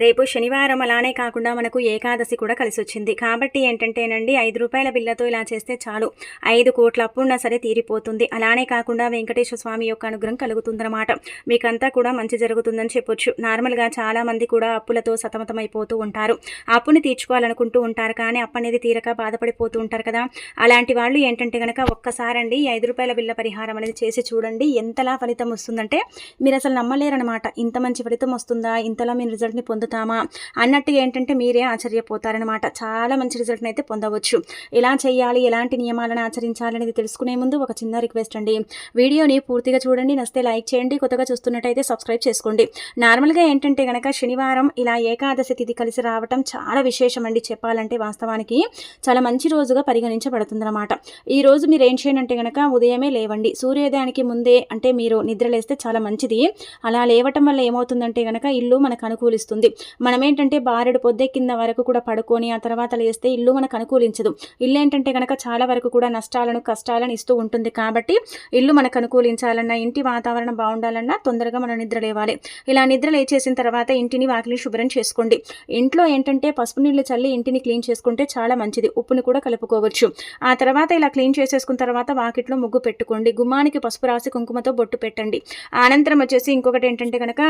రేపు శనివారం అలానే కాకుండా మనకు ఏకాదశి కూడా కలిసి వచ్చింది కాబట్టి ఏంటంటేనండి ఐదు రూపాయల బిల్లతో ఇలా చేస్తే చాలు. ఐదు కోట్ల అప్పున్నా సరే తీరిపోతుంది. అలానే కాకుండా వెంకటేశ్వర స్వామి యొక్క అనుగ్రహం కలుగుతుందన్నమాట. మీకంతా కూడా మంచి జరుగుతుందని చెప్పొచ్చు. నార్మల్గా చాలామంది కూడా అప్పులతో సతమతమైపోతూ ఉంటారు. అప్పుని తీర్చుకోవాలనుకుంటూ ఉంటారు. కానీ అప్పు అనేది తీరక బాధపడిపోతూ ఉంటారు కదా. అలాంటి వాళ్ళు ఏంటంటే కనుక ఒక్కసారండి ఐదు రూపాయల బిల్ల పరిహారం అనేది చేసి చూడండి. ఎంతలా ఫలితం వస్తుందంటే మీరు అసలు నమ్మలేరనమాట ఇంత మంచి ఫలితం వస్తుందా? ఇంతలా మీ రిజల్ట్ని పొందు పొందుతామా? అన్నట్టుగా ఏంటంటే మీరే ఆశ్చర్యపోతారనమాట చాలా మంచి రిజల్ట్ని అయితే పొందవచ్చు. ఎలా చేయాలి? ఎలాంటి నియమాలను ఆచరించాలనేది తెలుసుకునే ముందు ఒక చిన్న రిక్వెస్ట్ అండి. వీడియోని పూర్తిగా చూడండి. నస్తే లైక్ చేయండి. కొత్తగా చూస్తున్నట్టయితే సబ్స్క్రైబ్ చేసుకోండి. నార్మల్గా ఏంటంటే కనుక శనివారం ఇలా ఏకాదశి తిథి కలిసి రావటం చాలా విశేషం అండి చెప్పాలంటే వాస్తవానికి. చాలా మంచి రోజుగా పరిగణించబడుతుందన్నమాట. ఈ రోజు మీరు ఏం చేయనంటే కనుక ఉదయమే లేవండి. సూర్యోదయానికి ముందే అంటే మీరు నిద్రలేస్తే చాలా మంచిది. అలా లేవటం వల్ల ఏమవుతుందంటే కనుక ఇల్లు మనకు అనుకూలిస్తుంది. మనం ఏంటంటే బారెడు పొద్దే కింద వరకు కూడా పడుకొని ఆ తర్వాత లేస్తే ఇల్లు మనకు అనుకూలించదు. ఇల్లు ఏంటంటే కనుక చాలా వరకు కూడా నష్టాలను కష్టాలను ఇస్తూ ఉంటుంది కాబట్టి ఇల్లు మనకు అనుకూలించాలన్నా ఇంటి వాతావరణం బాగుండాలన్నా తొందరగా మనం నిద్ర లేవాలి. ఇలా నిద్ర లేచేసిన తర్వాత ఇంటిని వాకిలి శుభ్రం చేసుకోండి. ఇంట్లో ఏంటంటే పసుపు నీళ్ళు చల్లి ఇంటిని క్లీన్ చేసుకుంటే చాలా మంచిది. ఉప్పుని కూడా కలుపుకోవచ్చు. ఆ తర్వాత ఇలా క్లీన్ చేసేసుకున్న తర్వాత వాకిట్లో ముగ్గు పెట్టుకోండి. గుమ్మానికి పసుపు రాసి కుంకుమతో బొట్టు పెట్టండి. అనంతరం వచ్చేసి ఇంకొకటి ఏంటంటే కనుక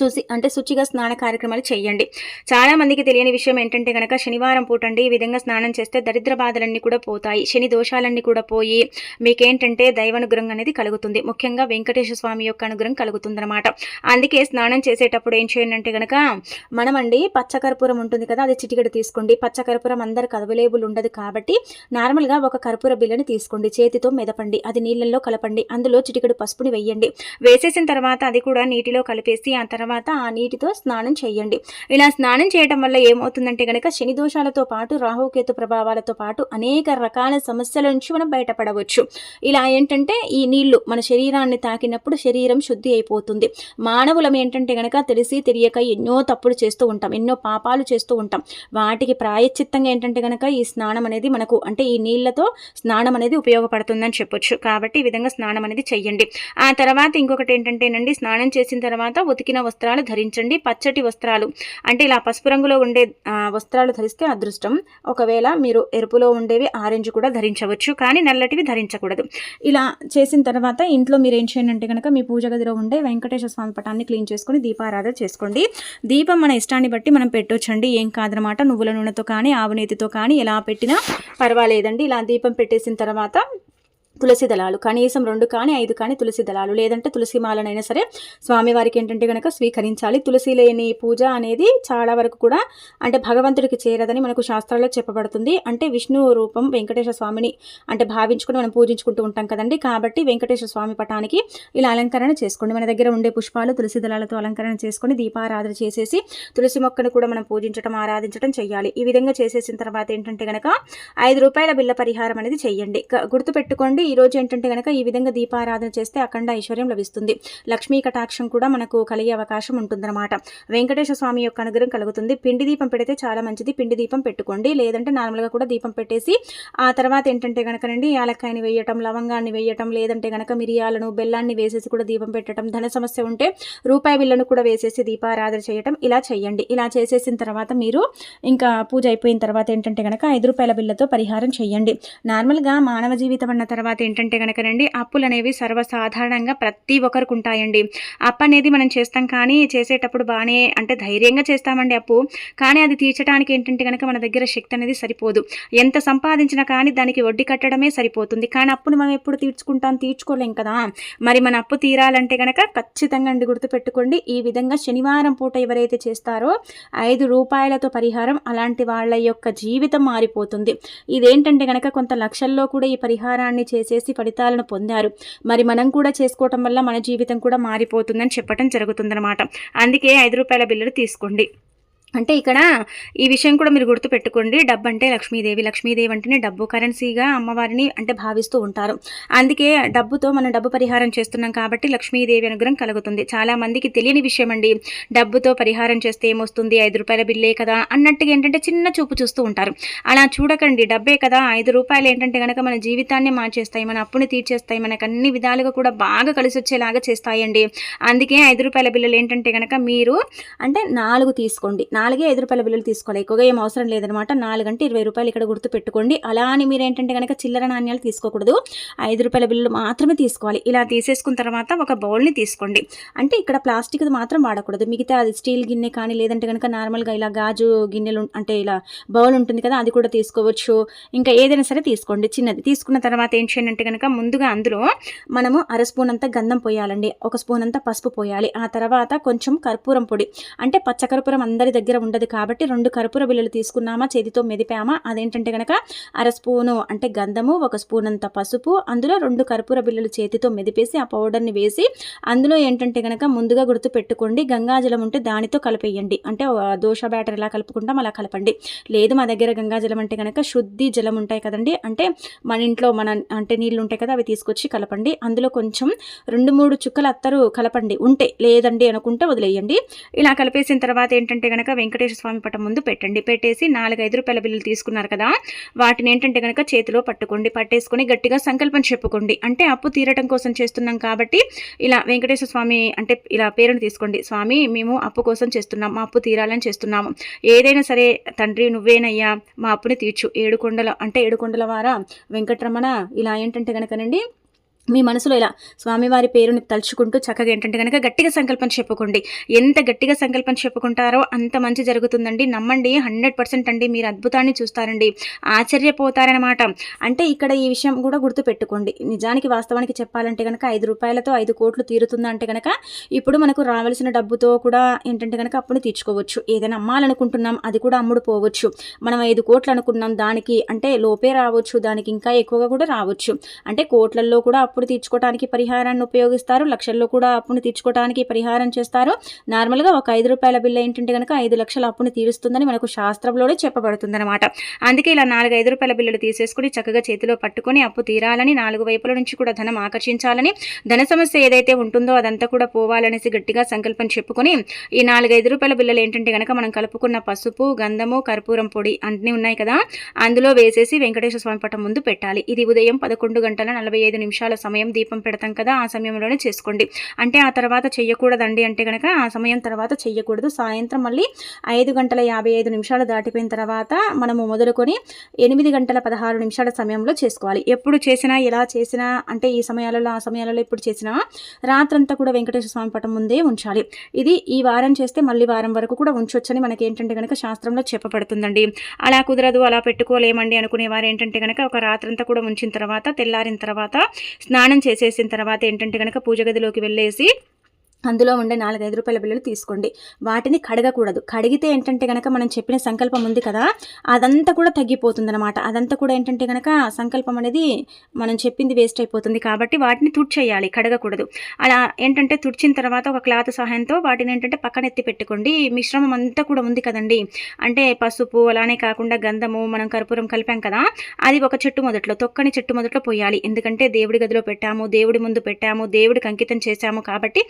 చూసి అంటే శుచిగా స్నాన కార్యక్రమాలు చేయండి చాలా మందికి తెలియని విషయం ఏంటంటే కనుక శనివారం పూటండి ఈ విధంగా స్నానం చేస్తే దరిద్ర బాధలన్నీ కూడా పోతాయి. శని దోషాలన్నీ కూడా పోయి మీకేంటంటే దైవానుగ్రహం అనేది కలుగుతుంది. ముఖ్యంగా వెంకటేశ్వర స్వామి యొక్క అనుగ్రహం కలుగుతుందన్నమాట. అందుకే స్నానం చేసేటప్పుడు ఏం చేయండి అంటే కనుక మనమండి పచ్చకర్పూరం ఉంటుంది కదా అది చిటికెడు తీసుకోండి. పచ్చకర్పూరం అందరికి అవైలబుల్ ఉండదు కాబట్టి నార్మల్గా ఒక కర్పూర బిల్లని తీసుకోండి. చేతితో మెదపండి. అది నీళ్ళల్లో కలపండి. అందులో చిటికెడు పసుపుని వెయ్యండి వేసేసిన తర్వాత అది కూడా నీటిలో కలిపేసి ఆ తర్వాత తర్వాత ఆ నీటితో స్నానం చేయండి. ఇలా స్నానం చేయడం వల్ల ఏమవుతుందంటే కనుక శని దోషాలతో పాటు రాహుకేతు ప్రభావాలతో పాటు అనేక రకాల సమస్యల నుంచి మనం బయటపడవచ్చు. ఇలా ఏంటంటే ఈ నీళ్ళు మన శరీరాన్ని తాకినప్పుడు శరీరం శుద్ధి అయిపోతుంది. మానవులం ఏంటంటే కనుక తెలిసి తెలియక ఎన్నో తప్పులు చేస్తూ ఉంటాం ఎన్నో పాపాలు చేస్తూ ఉంటాం. వాటికి ప్రాయశ్చిత్తంగా ఏంటంటే కనుక ఈ స్నానం అనేది మనకు అంటే ఈ నీళ్ళతో స్నానం అనేది ఉపయోగపడుతుందని చెప్పొచ్చు. కాబట్టి ఈ విధంగా స్నానం అనేది చెయ్యండి ఆ తర్వాత ఇంకొకటి ఏంటంటేనండి స్నానం చేసిన తర్వాత ఉతికిన వస్త్రాలు ధరించండి. పచ్చటి వస్త్రాలు. అంటే ఇలా పసుపు రంగులో ఉండే వస్త్రాలు ధరిస్తే అదృష్టం. ఒకవేళ మీరు ఎరుపులో ఉండేవి ఆరెంజ్ కూడా ధరించవచ్చు. కానీ నల్లటివి ధరించకూడదు. ఇలా చేసిన తర్వాత ఇంట్లో మీరు ఏం చేయండి అంటే కనుక మీ పూజ గదిలో ఉండే వెంకటేశ్వర స్వామి పటాన్ని క్లీన్ చేసుకొని దీపారాధన చేసుకోండి. దీపం మన ఇష్టాన్ని బట్టి మనం పెట్టొచ్చండి. ఏం కాదనమాట నువ్వుల నూనెతో కానీ ఆవునేతితో కానీ ఎలా పెట్టినా పర్వాలేదండి. ఇలా దీపం పెట్టేసిన తర్వాత తులసి దళాలు. కనీసం రెండు కానీ ఐదు కానీ తులసి దళాలు. లేదంటే తులసి మాలనైనా సరే స్వామివారికి ఏంటంటే కనుక స్వీకరించాలి. తులసి లేని పూజ అనేది చాలా వరకు కూడా అంటే భగవంతుడికి చేరదని మనకు శాస్త్రాల్లో చెప్పబడుతుంది. అంటే విష్ణు రూపం వెంకటేశ్వర స్వామిని అంటే భావించుకుని మనం పూజించుకుంటూ ఉంటాం కదండి. కాబట్టి వెంకటేశ్వర స్వామి పటానికి ఇలా అలంకరణ చేసుకోండి. మన దగ్గర ఉండే పుష్పాలు తులసి దళాలతో అలంకరణ చేసుకొని దీపారాధన చేసేసి తులసి మొక్కను కూడా మనం పూజించడం ఆరాధించడం చేయాలి ఈ విధంగా చేసేసిన తర్వాత ఏంటంటే కనుక ఐదు రూపాయల బిల్ల పరిహారం అనేది చెయ్యండి. గుర్తుపెట్టుకోండి ఈరోజు ఏంటంటే కనుక ఈ విధంగా దీపారాధన చేస్తే అఖండ ఐశ్వర్యం లభిస్తుంది. లక్ష్మీ కటాక్షం కూడా మనకు కలిగే అవకాశం ఉంటుందన్నమాట. వెంకటేశ్వర స్వామి యొక్క అనుగ్రహం కలుగుతుంది. పిండి దీపం పెడితే చాలా మంచిది. పిండి దీపం పెట్టుకోండి. లేదంటే నార్మల్గా కూడా దీపం పెట్టేసి ఆ తర్వాత ఏంటంటే కనుకనండి యాలక్కాయని వేయటం లవంగాన్ని వేయటం లేదంటే కనుక మిరియాలను బెల్లాన్ని వేసేసి కూడా దీపం పెట్టడం ధన సమస్య ఉంటే రూపాయి బిల్లను కూడా వేసేసి దీపారాధన చేయటం ఇలా చేయండి. ఇలా చేసేసిన తర్వాత మీరు ఇంకా పూజ అయిపోయిన తర్వాత ఏంటంటే కనుక ఐదు రూపాయల బిల్లతో పరిహారం చేయండి. నార్మల్గా మానవ జీవితం అన్న తర్వాత ఏంటంటే కనుకనండి అప్పులు అనేవి సర్వసాధారణంగా ప్రతి ఒక్కరికి ఉంటాయండి అప్పు అనేది మనం చేస్తాం కానీ చేసేటప్పుడు బాగానే అంటే ధైర్యంగా చేస్తామండి అప్పు. కానీ అది తీర్చడానికి ఏంటంటే కనుక మన దగ్గర శక్తి అనేది సరిపోదు. ఎంత సంపాదించినా కానీ దానికి వడ్డీ కట్టడమే సరిపోతుంది. కానీ అప్పును మనం ఎప్పుడు తీర్చుకుంటాం తీర్చుకోలేం కదా? మరి మన అప్పు తీరాలంటే కనుక ఖచ్చితంగా అండి గుర్తుపెట్టుకోండి ఈ విధంగా శనివారం పూట ఎవరైతే చేస్తారో ఐదు రూపాయలతో పరిహారం అలాంటి వాళ్ళ యొక్క జీవితం మారిపోతుంది. ఇదేంటంటే కనుక కొంత లక్షల్లో కూడా ఈ పరిహారాన్ని చేసి చేసి ఫలితాలను పొందారు. మరి మనం కూడా చేసుకోవటం వల్ల మన జీవితం కూడా మారిపోతుందని చెప్పడం జరుగుతుందన్నమాట. అందుకే ఐదు రూపాయల బిల్లులు తీసుకోండి. అంటే ఇక్కడ ఈ విషయం కూడా మీరు గుర్తుపెట్టుకోండి. డబ్బు అంటే లక్ష్మీదేవి. లక్ష్మీదేవి అంటేనే డబ్బు కరెన్సీగా అమ్మవారిని అంటే భావిస్తూ ఉంటారు. అందుకే డబ్బుతో మనం డబ్బు పరిహారం చేస్తున్నాం కాబట్టి లక్ష్మీదేవి అనుగ్రహం కలుగుతుంది. చాలామందికి తెలియని విషయం అండి డబ్బుతో పరిహారం చేస్తే ఏమొస్తుంది? ఐదు రూపాయల బిల్లే కదా? అన్నట్టుగా ఏంటంటే చిన్న చూపు చూస్తూ ఉంటారు. అలా చూడకండి. డబ్బే కదా? ఐదు రూపాయలు ఏంటంటే కనుక మన జీవితాన్ని మార్చేస్తాయి. మన అప్పుని తీర్చేస్తాయి. మనకు అన్ని విధాలుగా కూడా బాగా కలిసి వచ్చేలాగా చేస్తాయండి. అందుకే ఐదు రూపాయల బిల్లులు ఏంటంటే కనుక మీరు అంటే నాలుగు తీసుకోండి. నాలుగే ఐదు రూపాయల బిల్లులు తీసుకోవాలి. ఎక్కువగా ఏం అవసరం లేదనమాట నాలుగు అంటే ఇరవై రూపాయలు ఇక్కడ గుర్తు పెట్టుకోండి అలా అని మీరు ఏంటంటే కనుక చిల్లర నాణ్యాలు తీసుకోకూడదు. ఐదు రూపాయల బిల్లులు మాత్రమే తీసుకోవాలి. ఇలా తీసేసుకున్న తర్వాత ఒక బౌల్ని తీసుకోండి. అంటే ఇక్కడ ప్లాస్టిక్ మాత్రం వాడకూడదు. మిగతా అది స్టీల్ గిన్నె కానీ లేదంటే కనుక నార్మల్గా ఇలా గాజు గిన్నెలు అంటే ఇలా బౌల్ ఉంటుంది కదా అది కూడా తీసుకోవచ్చు. ఇంకా ఏదైనా సరే తీసుకోండి. చిన్నది. తీసుకున్న తర్వాత ఏం చేయండి అంటే కనుక ముందుగా అందులో మనము అర స్పూన్ అంతా గంధం పోయాలండి. ఒక స్పూన్ అంతా పసుపు పోయాలి. ఆ తర్వాత కొంచెం కర్పూరం పొడి. అంటే పచ్చకర్పూరం అందరి దగ్గర ఉండదు కాబట్టి రెండు కర్పూర బిళ్ళలు తీసుకున్నామా చేతితో మెదిపామా అదేంటంటే కనుక అర స్పూను అంటే గంధము ఒక స్పూన్ అంత పసుపు అందులో రెండు కర్పూర బిళ్ళలు చేతితో మెదిపేసి ఆ పౌడర్ని వేసి అందులో ఏంటంటే కనుక ముందుగా గుర్తు పెట్టుకోండి గంగాజలం ఉంటే దానితో కలిపేయండి. అంటే దోశ బ్యాటర్ ఎలా కలుపుకుంటాం అలా కలపండి. లేదు మా దగ్గర గంగాజలం అంటే కనుక శుద్ధి జలం ఉంటాయి కదండి అంటే మన ఇంట్లో మన అంటే నీళ్ళు ఉంటాయి కదా అవి తీసుకొచ్చి కలపండి. అందులో కొంచెం రెండు మూడు చుక్కలు అత్తరు కలపండి. ఉంటే లేదండి అనుకుంటే వదిలేయండి. ఇలా కలిపేసిన తర్వాత ఏంటంటే కనుక వెంకటేశ్వర స్వామి పటం ముందు పెట్టండి. పెట్టేసి నాలుగైదు రూపాయల బిల్లులు తీసుకున్నారు కదా వాటిని ఏంటంటే కనుక చేతిలో పట్టుకోండి పట్టేసుకొని గట్టిగా సంకల్పం చెప్పుకోండి. అంటే అప్పు తీరటం కోసం చేస్తున్నాం కాబట్టి ఇలా వెంకటేశ్వర స్వామి అంటే ఇలా పేరును తీసుకోండి. స్వామి మేము అప్పు కోసం చేస్తున్నాం మా అప్పు తీరాలని చేస్తున్నాము. ఏదైనా సరే తండ్రి నువ్వేనయ్యా మా అప్పుని తీర్చు. ఏడుకొండల అంటే ఏడుకొండల వారా వెంకటరమణ ఇలా ఏంటంటే కనుకనండి మీ మనసులో ఇలా స్వామివారి పేరుని తలుచుకుంటూ చక్కగా ఏంటంటే కనుక గట్టిగా సంకల్పం చెప్పుకోండి. ఎంత గట్టిగా సంకల్పం చెప్పుకుంటారో అంత మంచి జరుగుతుందండి. నమ్మండి హండ్రెడ్ పర్సెంట్ అండి మీరు అద్భుతాన్ని చూస్తారండి. ఆశ్చర్యపోతారనమాట అంటే ఇక్కడ ఈ విషయం కూడా గుర్తుపెట్టుకోండి. నిజానికి వాస్తవానికి చెప్పాలంటే కనుక ఐదు రూపాయలతో ఐదు కోట్లు తీరుతుందా అంటే కనుక ఇప్పుడు మనకు రావాల్సిన డబ్బుతో కూడా ఏంటంటే కనుక అప్పుని తీర్చుకోవచ్చు. ఏదైనా అమ్మాలనుకుంటున్నాం అది కూడా అమ్ముడు పోవచ్చు. మనం ఐదు కోట్లు అనుకున్నాం దానికి అంటే లోపే రావచ్చు. దానికి ఇంకా ఎక్కువగా కూడా రావచ్చు. అంటే కోట్లల్లో కూడా అప్పులు తీర్చుకోవడానికి పరిహారాన్ని ఉపయోగిస్తారు. లక్షల్లో కూడా అప్పును తీర్చుకోవడానికి పరిహారం చేస్తారు. నార్మల్గా ఒక ఐదు రూపాయల బిల్లు ఏంటంటే కనుక ఐదు లక్షల అప్పును తీరుస్తుందని మనకు శాస్త్రంలోనే చెప్పబడుతుంది అనమాట అందుకే ఇలా నాలుగు ఐదు రూపాయల బిల్లులు తీసేసుకుని చక్కగా చేతిలో పట్టుకొని అప్పు తీరాలని నాలుగు వైపుల నుంచి కూడా ధనం ఆకర్షించాలని ధన సమస్య ఏదైతే ఉంటుందో అదంతా కూడా పోవాలనేసి గట్టిగా సంకల్పం చెప్పుకొని ఈ నాలుగు ఐదు రూపాయల బిల్లలు ఏంటంటే కనుక మనం కలుపుకున్న పసుపు గంధము కర్పూరం పొడి అన్నీ ఉన్నాయి కదా. అందులో వేసేసి వెంకటేశ్వర స్వామి పటం ముందు పెట్టాలి. ఇది ఉదయం పదకొండు గంటల నలభై ఐదు నిమిషాల సమయం దీపం పెడతాం కదా ఆ సమయంలోనే చేసుకోండి. అంటే ఆ తర్వాత చేయకూడదండి అంటే కనుక ఆ సమయం తర్వాత చేయకూడదు సాయంత్రం మళ్ళీ ఐదు గంటల యాభై ఐదు నిమిషాలు దాటిపోయిన తర్వాత మనము మొదలుకొని ఎనిమిది గంటల పదహారు నిమిషాల సమయంలో చేసుకోవాలి. ఎప్పుడు చేసినా ఎలా చేసినా అంటే ఈ సమయాలలో ఆ సమయాలలో ఎప్పుడు చేసినా రాత్రంతా కూడా వెంకటేశ్వర స్వామి పటం ముందే ఉంచాలి. ఇది ఈ వారం చేస్తే మళ్ళీ వారం వరకు కూడా ఉంచొచ్చని మనకి ఏంటంటే కనుక శాస్త్రంలో చెప్పబడుతుందండి. అలా కుదరదు అలా పెట్టుకోలేమండి అనుకునేవారు ఏంటంటే కనుక ఒక రాత్రంతా కూడా ఉంచిన తర్వాత తెల్లారిన తర్వాత స్నానం చేసేసిన తర్వాత ఏంటంటే కనుక పూజ గదిలోకి వెళ్ళేసి అందులో ఉండే నాలుగైదు రూపాయల బిళ్ళలు తీసుకోండి. వాటిని కడగకూడదు. కడిగితే ఏంటంటే కనుక మనం చెప్పిన సంకల్పం ఉంది కదా అదంతా కూడా తగ్గిపోతుందనమాట అదంతా కూడా ఏంటంటే కనుక సంకల్పం అనేది మనం చెప్పింది వేస్ట్ అయిపోతుంది కాబట్టి వాటిని తుడిచేయాలి కడగకూడదు. అలా ఏంటంటే తుడిచిన తర్వాత ఒక క్లాత్ సహాయంతో వాటిని ఏంటంటే పక్కన ఎత్తి పెట్టుకోండి. మిశ్రమం అంతా కూడా ఉంది కదండి. అంటే పసుపు అలానే కాకుండా గంధము మనం కర్పూరం కలిపాం కదా అది ఒక చెట్టు మొదట్లో తొక్కని చెట్టు మొదట్లో పోయాలి. ఎందుకంటే దేవుడి గదిలో పెట్టాము దేవుడి ముందు పెట్టాము దేవుడికి అంకితం చేశాము కాబట్టి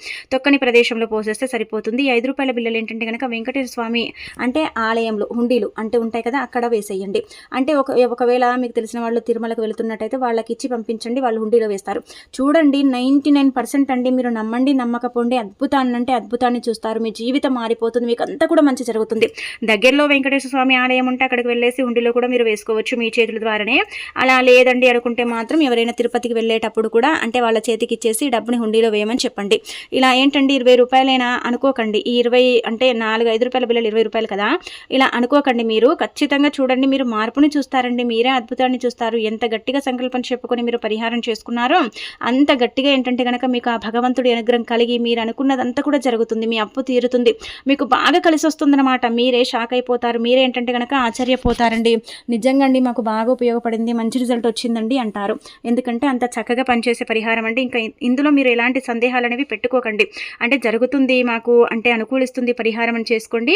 చక్కని ప్రదేశంలో పోసేస్తే సరిపోతుంది. ఈ ఐదు రూపాయల బిల్లలు ఏంటంటే కనుక వెంకటేశ్వర స్వామి అంటే ఆలయంలో హుండీలు అంటే ఉంటాయి కదా అక్కడ వేసేయండి. అంటే ఒక ఒకవేళ మీకు తెలిసిన వాళ్ళు తిరుమలకు వెళుతున్నట్టయితే వాళ్ళకి ఇచ్చి పంపించండి వాళ్ళు హుండీలో వేస్తారు. చూడండి నైంటీ నైన్ పర్సెంట్ అండి మీరు నమ్మండి నమ్మకపోండి అద్భుతాన్ని అంటే అద్భుతాన్ని చూస్తారు. మీ జీవితం మారిపోతుంది మీకు అంతా కూడా మంచి జరుగుతుంది. దగ్గరలో వెంకటేశ్వర స్వామి ఆలయం ఉంటే అక్కడికి వెళ్ళేసి హుండీలో కూడా మీరు వేసుకోవచ్చు మీ చేతుల ద్వారానే. అలా లేదండి అనుకుంటే మాత్రం ఎవరైనా తిరుపతికి వెళ్ళేటప్పుడు కూడా అంటే వాళ్ళ చేతికి ఇచ్చేసి డబ్బుని హుండీలో వేయమని చెప్పండి. ఇలా ఏంటి ఏంటండి ఇరవై రూపాయలైనా? అనుకోకండి. ఈ ఇరవై అంటే నాలుగు ఐదు రూపాయల బిల్లలు ఇరవై రూపాయలు కదా? ఇలా అనుకోకండి మీరు. ఖచ్చితంగా చూడండి మీరు మార్పుని చూస్తారండి. మీరే అద్భుతాన్ని చూస్తారు. ఎంత గట్టిగా సంకల్పం చెప్పుకొని మీరు పరిహారం చేసుకున్నారో అంత గట్టిగా ఏంటంటే కనుక మీకు ఆ భగవంతుడి అనుగ్రహం కలిగి మీరు అనుకున్నదంతా కూడా జరుగుతుంది. మీ అప్పు తీరుతుంది. మీకు బాగా కలిసి వస్తుందన్నమాట. మీరే షాక్ అయిపోతారు. మీరే ఏంటంటే కనుక ఆశ్చర్యపోతారండి. నిజంగా అండి మాకు బాగా ఉపయోగపడింది. మంచి రిజల్ట్ వచ్చిందండి అంటారు. ఎందుకంటే అంత చక్కగా పనిచేసే పరిహారం అండి. ఇంకా ఇందులో మీరు ఎలాంటి సందేహాలు అనేవి పెట్టుకోకండి. అంటే జరుగుతుంది మాకు అంటే అనుకూలిస్తుంది పరిహారం అని చేసుకోండి.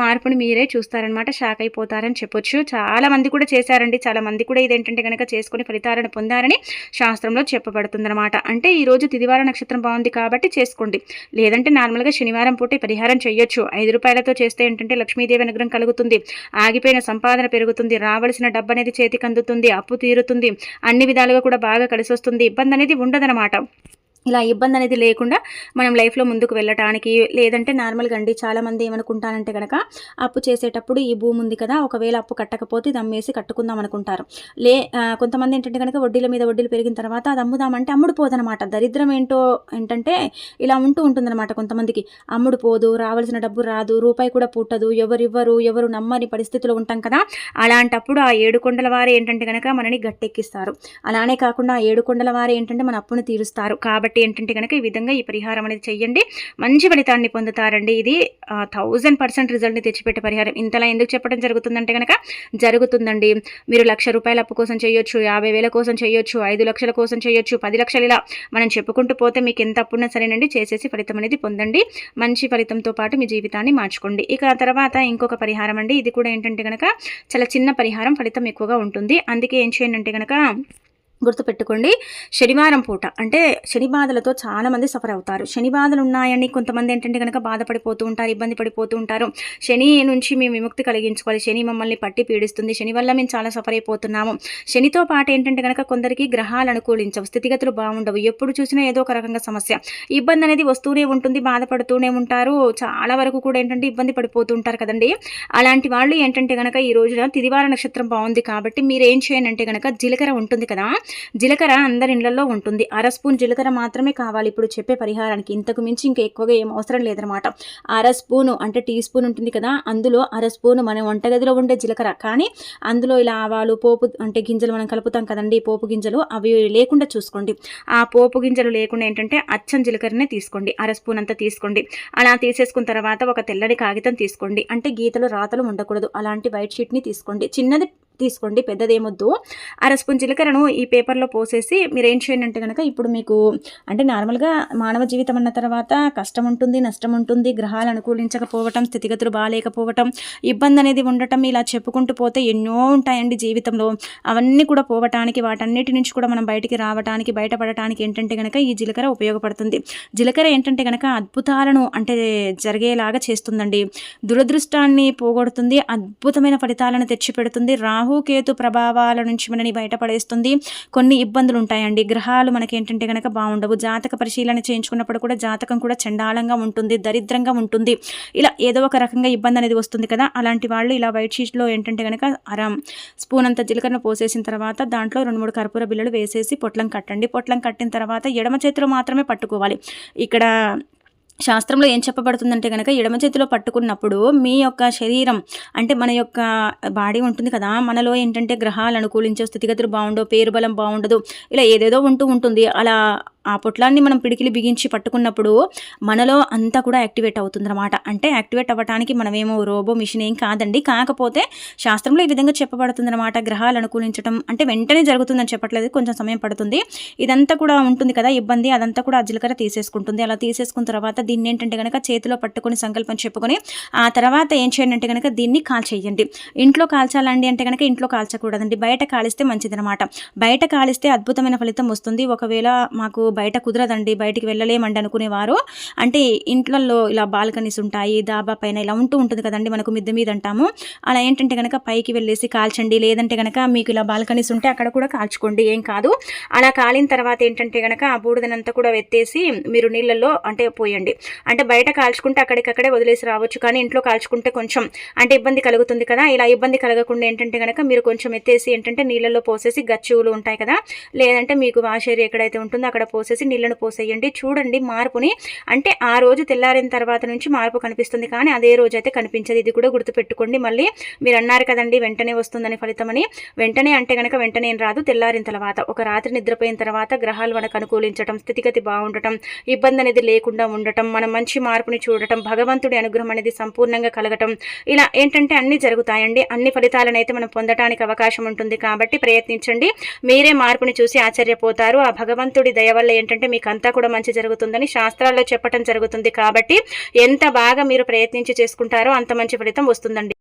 మార్పుని మీరే చూస్తారనమాట షాక్ అయిపోతారని చెప్పొచ్చు. చాలా మంది కూడా చేశారండి. చాలా మంది కూడా ఇదేంటంటే కనుక చేసుకుని ఫలితాలను పొందారని శాస్త్రంలో చెప్పబడుతుందనమాట అంటే ఈరోజు తిదివార నక్షత్రం బాగుంది కాబట్టి చేసుకోండి. లేదంటే నార్మల్గా శనివారం పూట పరిహారం చేయొచ్చు. ఐదు రూపాయలతో చేస్తే ఏంటంటే లక్ష్మీదేవి అనుగ్రహం కలుగుతుంది. ఆగిపోయిన సంపాదన పెరుగుతుంది. రావలసిన డబ్బు అనేది చేతికి అందుతుంది. అప్పు తీరుతుంది. అన్ని విధాలుగా కూడా బాగా కలిసి వస్తుంది ఇబ్బంది అనేది ఉండదనమాట ఇలా ఇబ్బంది అనేది లేకుండా మనం లైఫ్లో ముందుకు వెళ్ళటానికి లేదంటే నార్మల్గా అండి చాలామంది ఏమనుకుంటానంటే కనుక అప్పు చేసేటప్పుడు ఈ భూమి ఉంది కదా ఒకవేళ అప్పు కట్టకపోతే ఇది అమ్మేసి కట్టుకుందాం అనుకుంటారు. లే కొంతమంది ఏంటంటే కనుక వడ్డీల మీద వడ్డీలు పెరిగిన తర్వాత అది అమ్ముదామంటే అమ్ముడు పోదనమాట. దరిద్రం ఏంటో ఏంటంటే ఇలా ఉంటూ ఉంటుందన్నమాట కొంతమందికి. అమ్ముడు పోదు రావాల్సిన డబ్బు రాదు రూపాయి కూడా పుట్టదు ఎవరివ్వరు ఎవరు నమ్మని పరిస్థితిలో ఉంటాం కదా అలాంటప్పుడు ఆ ఏడు కొండల వారు ఏంటంటే కనుక మనని గట్టెక్కిస్తారు. అలానే కాకుండా ఆ ఏడు కొండల వారు ఏంటంటే మన అప్పును తీరుస్తారు. కాబట్టి ఏంటంటే కనుక ఈ విధంగా ఈ పరిహారం అనేది చెయ్యండి. మంచి ఫలితాన్ని పొందుతారండి. ఇది థౌజండ్ పర్సెంట్ రిజల్ట్ని తెచ్చిపెట్టే పరిహారం. ఇంతలా ఎందుకు చెప్పడం జరుగుతుందంటే కనుక జరుగుతుందండి. మీరు లక్ష రూపాయల అప్పు కోసం చేయొచ్చు యాభై వేల కోసం చేయొచ్చు ఐదు లక్షల కోసం చేయొచ్చు పది లక్షలు ఇలా మనం చెప్పుకుంటూ పోతే మీకు ఎంత అప్పున్నా సరేనండి. చేసేసి ఫలితం అనేది పొందండి. మంచి ఫలితంతో పాటు మీ జీవితాన్ని మార్చుకోండి. ఇక తర్వాత ఇంకొక పరిహారం అండి. ఇది కూడా ఏంటంటే కనుక చాలా చిన్న పరిహారం. ఫలితం ఎక్కువగా ఉంటుంది. అందుకే ఏం చేయండి అంటే కనుక గుర్తుపెట్టుకోండి. శనివారం పూట అంటే శని బాధలతో సఫర్ అవుతారు. శని బాధలు ఉన్నాయని కొంతమంది ఏంటంటే కనుక బాధపడిపోతూ ఉంటారు ఇబ్బంది పడిపోతూ ఉంటారు. శని నుంచి మేము విముక్తి కలిగించుకోవాలి. శని మమ్మల్ని పట్టి పీడిస్తుంది. శని వల్ల మేము చాలా సఫర్ అయిపోతున్నాము. శనితో పాటు ఏంటంటే కనుక కొందరికి గ్రహాలు అనుకూలించవు. స్థితిగతులు బాగుండవు. ఎప్పుడు చూసినా ఏదో ఒక రకంగా సమస్య. ఇబ్బంది అనేది వస్తూనే ఉంటుంది బాధపడుతూనే ఉంటారు. చాలా వరకు కూడా ఏంటంటే ఇబ్బంది పడిపోతూ ఉంటారు కదండి. అలాంటి వాళ్ళు ఏంటంటే కనుక ఈ రోజున తిదివార నక్షత్రం బాగుంది కాబట్టి మీరు ఏం చేయనంటే కనుక జీలకర్ర ఉంటుంది కదా జీలకర్ర అందరి ఇళ్ళలో ఉంటుంది. అర స్పూన్ జీలకర్ర మాత్రమే కావాలి. ఇప్పుడు చెప్పే పరిహారానికి ఇంతకు మించి ఇంకా ఎక్కువగా ఏం అవసరం లేదనమాట అర స్పూను అంటే టీ స్పూన్ ఉంటుంది కదా అందులో అర స్పూను మన వంటగదిలో ఉండే జీలకర్ర. కానీ అందులో ఇలా ఆవాలు పోపు అంటే గింజలు మనం కలుపుతాం కదండి పోపు గింజలు అవి లేకుండా చూసుకోండి. ఆ పోపు గింజలు లేకుండా ఏంటంటే అచ్చం జీలకర్రనే తీసుకోండి. అర స్పూన్ అంతా తీసుకోండి. అలా తీసేసుకున్న తర్వాత ఒక తెల్లని కాగితం తీసుకోండి. అంటే గీతలు రాతలు ఉండకూడదు. అలాంటి వైట్ షీట్ని తీసుకోండి. చిన్నది తీసుకోండి పెద్దదేమొద్దు. అర స్పూన్ జీలకర్రను ఈ పేపర్లో పోసేసి మీరు ఏం చేయండి అంటే కనుక ఇప్పుడు మీకు అంటే నార్మల్గా మానవ జీవితం అన్న తర్వాత కష్టం ఉంటుంది నష్టం ఉంటుంది గ్రహాలు అనుకూలించకపోవటం స్థితిగతులు బాగాలేకపోవటం ఇబ్బంది అనేది ఉండటం ఇలా చెప్పుకుంటూ పోతే ఎన్నో ఉంటాయండి జీవితంలో. అవన్నీ కూడా పోవటానికి వాటన్నిటి నుంచి కూడా మనం బయటికి రావటానికి బయటపడటానికి ఏంటంటే కనుక ఈ జీలకర్ర ఉపయోగపడుతుంది. జీలకర్ర ఏంటంటే కనుక అద్భుతాలను అంటే జరిగేలాగా చేస్తుందండి. దురదృష్టాన్ని పోగొడుతుంది అద్భుతమైన ఫలితాలను తెచ్చిపెడుతుంది రాహుకేతు ప్రభావాల నుంచి మనని బయటపడేస్తుంది. కొన్ని ఇబ్బందులు ఉంటాయండి గ్రహాలు మనకి ఏంటంటే కనుక బాగుండవు జాతక పరిశీలన చేయించుకున్నప్పుడు కూడా జాతకం కూడా చండాలంగా ఉంటుంది. దరిద్రంగా ఉంటుంది. ఇలా ఏదో ఒక రకంగా ఇబ్బంది అనేది వస్తుంది కదా. అలాంటి వాళ్ళు ఇలా వైట్ షీట్లో ఏంటంటే కనుక అరం స్పూన్ అంత జీలకర్ర పోసేసిన తర్వాత దాంట్లో రెండు మూడు కర్పూర బిళ్ళలు వేసేసి పొట్లం కట్టండి. పొట్లం కట్టిన తర్వాత ఎడమ చేతిలో మాత్రమే పట్టుకోవాలి. ఇక్కడ శాస్త్రంలో ఏం చెప్పబడుతుందంటే కనుక ఎడమ చేతిలో పట్టుకున్నప్పుడు మీ యొక్క శరీరం అంటే మన యొక్క బాడీ ఉంటుంది కదా మనలో ఏంటంటే గ్రహాలు అనుకూలించే స్థితిగతులు బాగుండవు పేరు బలం బాగుండదు ఇలా ఏదేదో ఉంటూ ఉంటుంది. అలా ఆ పొట్లాన్ని మనం పిడికిలి బిగించి పట్టుకున్నప్పుడు మనలో అంతా కూడా యాక్టివేట్ అవుతుందన్నమాట. అంటే యాక్టివేట్ అవ్వడానికి మనమేమో రోబో మిషన్ ఏం కాదండి. కాకపోతే శాస్త్రంలో ఈ విధంగా చెప్పబడుతుందన్నమాట. గ్రహాలు అనుకూలించడం అంటే వెంటనే జరుగుతుందని చెప్పట్లేదు. కొంచెం సమయం పడుతుంది. ఇదంతా కూడా ఉంటుంది కదా ఇబ్బంది. అదంతా కూడా ఆ జీలకర్ర తీసేసుకుంటుంది. అలా తీసేసుకున్న తర్వాత దీన్ని ఏంటంటే కనుక చేతిలో పట్టుకొని సంకల్పం చెప్పుకొని ఆ తర్వాత ఏం చేయండి అంటే కనుక దీన్ని కాల్చేయండి. ఇంట్లో కాల్చాలండి అంటే కనుక ఇంట్లో కాల్చకూడదండి. బయట కాలిస్తే మంచిదనమాట బయట కాలిస్తే అద్భుతమైన ఫలితం వస్తుంది. ఒకవేళ మాకు బయట కుదరదండి బయటికి వెళ్ళలేమండి అనుకునేవారు. అంటే ఇంట్లలో ఇలా బాల్కనీస్ ఉంటాయి దాబా పైన ఇలా ఉంటూ ఉంటుంది కదండి మనకు మిద్దె మీద అంటాము. అలా ఏంటంటే కనుక పైకి వెళ్ళేసి కాల్చండి లేదంటే కనుక మీకు ఇలా బాల్కనీస్ ఉంటే అక్కడ కూడా కాల్చుకోండి ఏం కాదు. అలా కాలిన తర్వాత ఏంటంటే కనుక ఆ బూడిదనంతా కూడా వెత్తేసి మీరు నీళ్ళల్లో అంటే పోయండి. అంటే బయట కాల్చుకుంటే అక్కడికక్కడే వదిలేసి రావచ్చు కానీ ఇంట్లో కాల్చుకుంటే కొంచెం అంటే ఇబ్బంది కలుగుతుంది కదా. ఇలా ఇబ్బంది కలగకుండా ఏంటంటే కనుక మీరు కొంచెం ఎత్తేసి ఏంటంటే నీళ్ళల్లో పోసేసి గచ్చువులు ఉంటాయి కదా. లేదంటే మీకు వాషేరి ఎక్కడైతే ఉంటుందో అక్కడ పోసేసి నీళ్ళను పోసేయండి. చూడండి మార్పుని. అంటే ఆ రోజు తెల్లారిన తర్వాత నుంచి మార్పు కనిపిస్తుంది కానీ అదే రోజు అయితే కనిపించదు. ఇది కూడా గుర్తుపెట్టుకోండి. మళ్ళీ మీరు అన్నారు కదండి వెంటనే వస్తుందని ఫలితమని. వెంటనే అంటే కనుక వెంటనే రాదు. తెల్లారిన తర్వాత ఒక రాత్రి నిద్రపోయిన తర్వాత గ్రహాలు మనకు అనుకూలించడం స్థితిగతి బాగుండటం ఇబ్బంది అనేది లేకుండా ఉండటం మనం మంచి మార్పుని చూడటం భగవంతుడి అనుగ్రహం అనేది సంపూర్ణంగా కలగటం ఇలా ఏంటంటే అన్ని జరుగుతాయండి. అన్ని ఫలితాలను అయితే మనం పొందడానికి అవకాశం ఉంటుంది. కాబట్టి ప్రయత్నించండి. మీరే మార్పుని చూసి ఆశ్చర్యపోతారు. ఆ భగవంతుడి దయ వల్ల వల్ల ఏంటంటే మీకు అంతా కూడా మంచి జరుగుతుందని శాస్త్రాల్లో చెప్పటం జరుగుతుంది కాబట్టి ఎంత బాగా మీరు ప్రయత్నించి చేసుకుంటారో అంత మంచి ఫలితం వస్తుందండి.